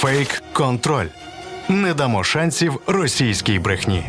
Фейк контроль. Не дамо шансів російській брехні.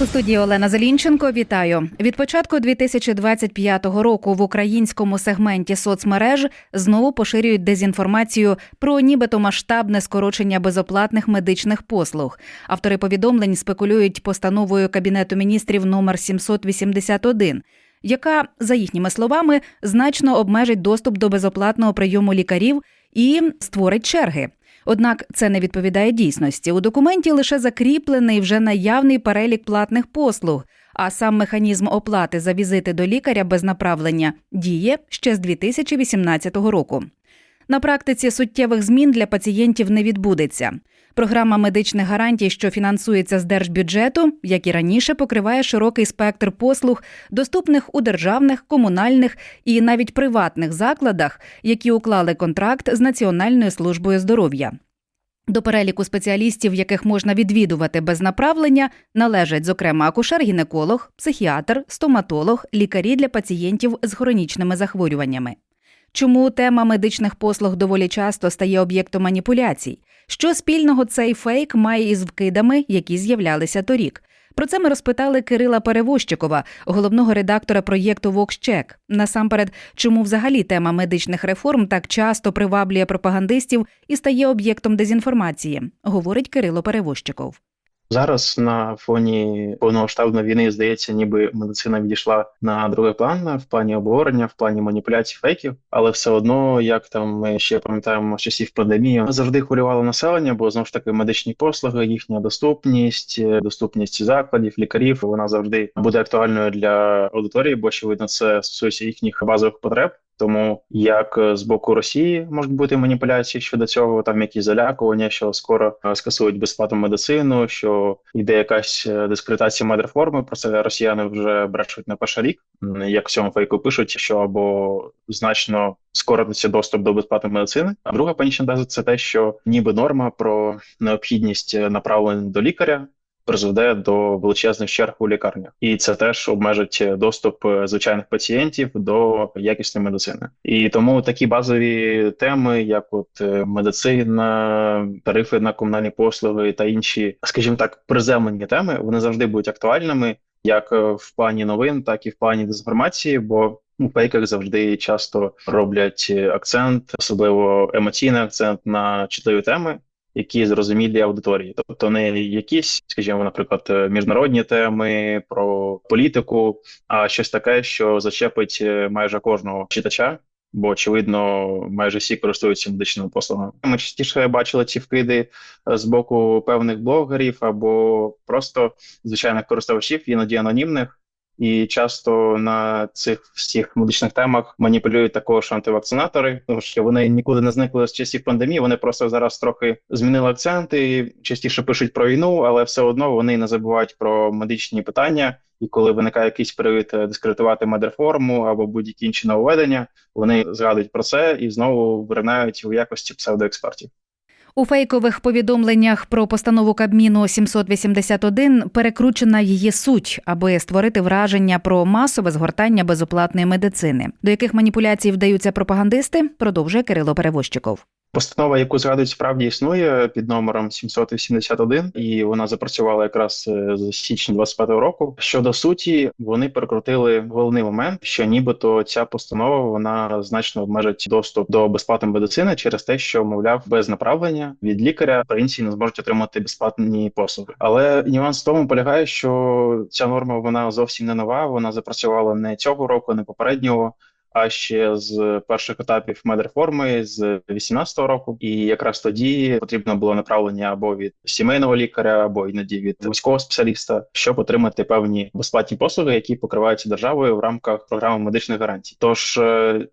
У студії Олена Зелінченко вітаю. Від початку 2025 року в українському сегменті соцмереж знову поширюють дезінформацію про нібито масштабне скорочення безоплатних медичних послуг. Автори повідомлень спекулюють постановою Кабінету міністрів номер 781, яка, за їхніми словами, значно обмежить доступ до безоплатного прийому лікарів і створить черги. Однак це не відповідає дійсності. У документі лише закріплений вже наявний перелік платних послуг, а сам механізм оплати за візити до лікаря без направлення діє ще з 2018 року. На практиці суттєвих змін для пацієнтів не відбудеться. Програма медичних гарантій, що фінансується з держбюджету, як і раніше, покриває широкий спектр послуг, доступних у державних, комунальних і навіть приватних закладах, які уклали контракт з Національною службою здоров'я. До переліку спеціалістів, яких можна відвідувати без направлення, належать, зокрема, акушер-гінеколог, психіатр, стоматолог, лікарі для пацієнтів з хронічними захворюваннями. Чому тема медичних послуг доволі часто стає об'єктом маніпуляцій? Що спільного цей фейк має із вкидами, які з'являлися торік? Про це ми розпитали Кирила Перевозчикова, головного редактора проєкту «Воксчек». Насамперед, чому взагалі тема медичних реформ так часто приваблює пропагандистів і стає об'єктом дезінформації, говорить Кирило Перевозчиков. Зараз на фоні повномасштабної війни здається, ніби медицина відійшла на другий план в плані обговорення, в плані маніпуляцій фейків, але все одно, як там ми ще пам'ятаємо з часів пандемії, завжди хвилювало населення, бо знову ж таки медичні послуги, їхня доступність, доступність закладів, лікарів, вона завжди буде актуальною для аудиторії, бо очевидно, це стосується їхніх базових потреб. Тому як з боку Росії можуть бути маніпуляції щодо цього, там якісь залякування, що скоро скасують безплатну медицину, що йде якась дискредитація медреформи. Про це росіяни вже брешуть на перший рік. Як в цьому фейку пишуть, що або значно скоротиться доступ до безплатної медицини. А друга панічна теза – це те, що ніби норма про необхідність направлень до лікаря призведе до величезних черг у лікарнях, і це теж обмежить доступ звичайних пацієнтів до якісної медицини. І тому такі базові теми, як от медицина, тарифи на комунальні послуги та інші, скажімо так, приземлені теми, вони завжди будуть актуальними як в плані новин, так і в плані дезінформації, бо у фейках завжди часто роблять акцент, особливо емоційний акцент на чутливі теми які зрозумілі аудиторії, тобто не якісь, скажімо, наприклад, міжнародні теми про політику, а щось таке, що зачепить майже кожного читача. Бо очевидно, майже всі користуються медичними послугами. Ми частіше бачили ці вкиди з боку певних блогерів або просто звичайних користувачів, іноді анонімних. І часто на цих всіх медичних темах маніпулюють також антивакцинатори, тому що вони нікуди не зникли з часів пандемії. Вони просто зараз трохи змінили акценти, частіше пишуть про війну, але все одно вони не забувають про медичні питання. І коли виникає якийсь привід дискредитувати медреформу або будь-які інші нововведення, вони згадують про це і знову виринають у якості псевдоекспертів. У фейкових повідомленнях про постанову Кабміну 781 перекручена її суть, аби створити враження про масове згортання безоплатної медицини. До яких маніпуляцій вдаються пропагандисти, продовжує Кирило Перевозчиков. Постанова, яку згадують, справді існує під номером 781, і вона запрацювала якраз з січня 25 року. Щодо суті, вони перекрутили головний момент, що нібито ця постанова вона значно обмежить доступ до безплатної медицини через те, що мовляв без направлення від лікаря українці не зможуть отримати безплатні послуги. Але нюанс в тому полягає, що ця норма вона зовсім не нова. Вона запрацювала не цього року, не попереднього а ще з перших етапів медреформи з 18-го року, і якраз тоді потрібно було направлення або від сімейного лікаря, або іноді від військового спеціаліста, щоб отримати певні безплатні послуги, які покриваються державою в рамках програми медичних гарантій. Тож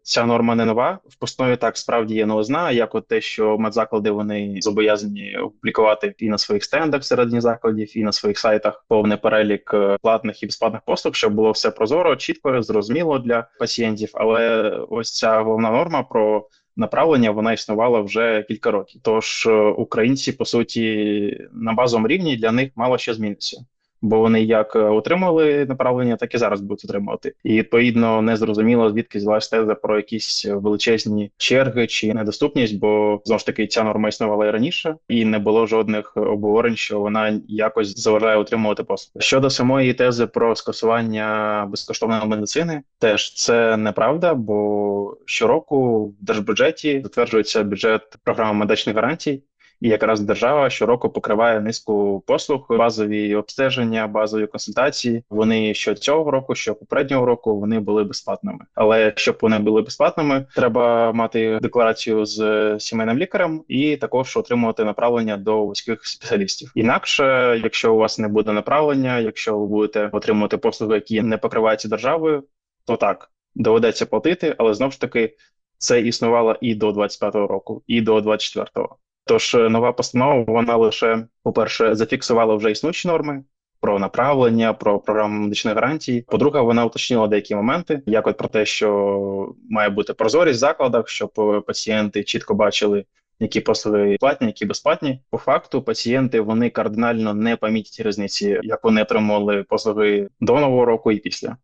ця норма не нова в постанові. Так справді є новизна, як от те, що медзаклади вони зобов'язані опублікувати і на своїх стендах всередині закладів, і на своїх сайтах повний перелік платних і безплатних послуг, щоб було все прозоро, чітко, зрозуміло для пацієнтів але ось ця головна норма про направлення вона існувала вже кілька років. Тож українці по суті на базовому рівні для них мало що зміниться. Бо вони як е, отримали направлення, так і зараз будуть отримувати. І відповідно не зрозуміло, звідки взялась теза про якісь величезні черги чи недоступність, бо знову ж таки ця норма існувала і раніше, і не було жодних обговорень, що вона якось заважає отримувати послуги. Щодо самої тези про скасування безкоштовної медицини, теж це неправда, бо щороку в держбюджеті затверджується бюджет програми медичних гарантій. І якраз держава щороку покриває низку послуг, базові обстеження, базові консультації. Вони що цього року, що попереднього року вони були безплатними. Але щоб вони були безплатними, треба мати декларацію з сімейним лікарем і також отримувати направлення до вузьких спеціалістів. Інакше, якщо у вас не буде направлення, якщо ви будете отримувати послуги, які не покриваються державою, то так доведеться платити, але знову ж таки це існувало і до 25-го року, і до 24-го. Тож е, нова постанова вона лише, по-перше, зафіксувала вже існуючі норми про направлення, про програму медичних гарантій. По-друге, вона уточнила деякі моменти, як от про те, що має бути прозорість в закладах, щоб е, пацієнти чітко бачили. Які послуги платні, які безплатні. По факту пацієнти вони кардинально не помітять різниці, як вони отримували послуги до нового року і після.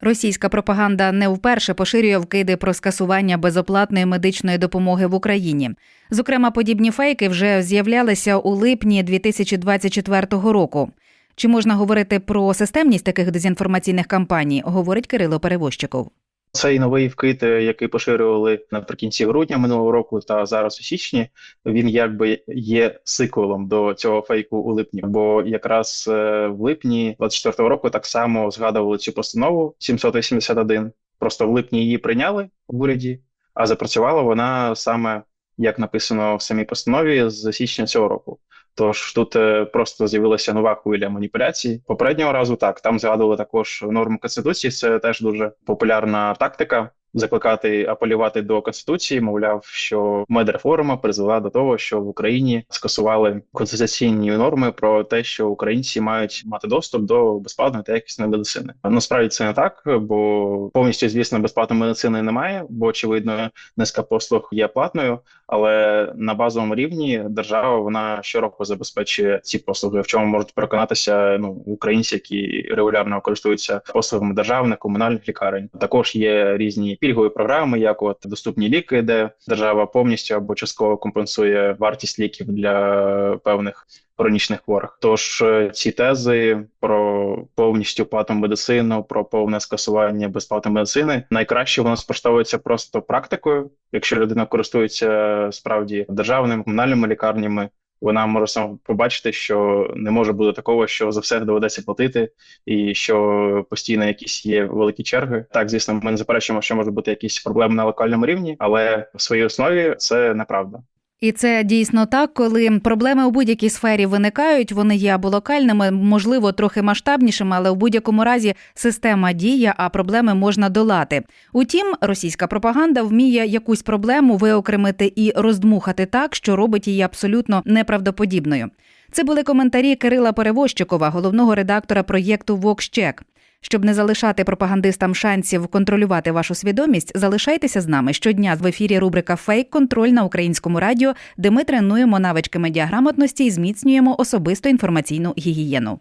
Російська пропаганда не вперше поширює вкиди про скасування безоплатної медичної допомоги в Україні. Зокрема, подібні фейки вже з'являлися у липні 2024 року. Чи можна говорити про системність таких дезінформаційних кампаній? Говорить Кирило Перевозчиков. Цей новий вкид, е, який поширювали наприкінці грудня минулого року та зараз у січні, він якби є сиквелом до цього фейку у липні. Бо якраз е, в липні 24-го року так само згадували цю постанову 781. Просто в липні її прийняли в уряді, а запрацювала вона саме як написано в самій постанові з січня цього року. Тож тут е, просто з'явилася нова хвиля маніпуляцій. Попереднього разу так там згадували також норму конституції. Це теж дуже популярна тактика. Закликати апелювати до конституції, мовляв, що медреформа призвела до того, що в Україні скасували конституційні норми про те, що українці мають мати доступ до безплатної та якісної медицини. Насправді це не так, бо повністю, звісно, безплатної медицини немає, бо очевидно, низка послуг є платною. Але на базовому рівні держава вона щороку забезпечує ці послуги, в чому можуть переконатися ну українці, які регулярно користуються послугами державних комунальних лікарень. Також є різні пільгові програми, як от доступні ліки, де держава повністю або частково компенсує вартість ліків для певних хронічних хворих. Тож е, ці тези про повністю платну медицину, про повне скасування безплатної медицини найкраще воно спростовується просто практикою. Якщо людина користується справді державними комунальними лікарнями. Вона може сам побачити, що не може бути такого, що за все доведеться платити, і що постійно якісь є великі черги. Так, звісно, ми не заперечуємо, що може бути якісь проблеми на локальному рівні, але в своїй основі це неправда. І це дійсно так, коли проблеми у будь-якій сфері виникають, вони є або локальними, можливо, трохи масштабнішими, але в будь-якому разі система діє, а проблеми можна долати. Утім, російська пропаганда вміє якусь проблему виокремити і роздмухати так, що робить її абсолютно неправдоподібною. Це були коментарі Кирила Перевозчикова, головного редактора проєкту VoxCheck. Щоб не залишати пропагандистам шансів контролювати вашу свідомість, залишайтеся з нами щодня в ефірі рубрика Фейк контроль на українському радіо, де ми тренуємо навички медіаграмотності і зміцнюємо особисту інформаційну гігієну.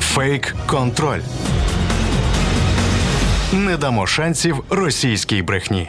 Фейк контроль. Не дамо шансів російській брехні.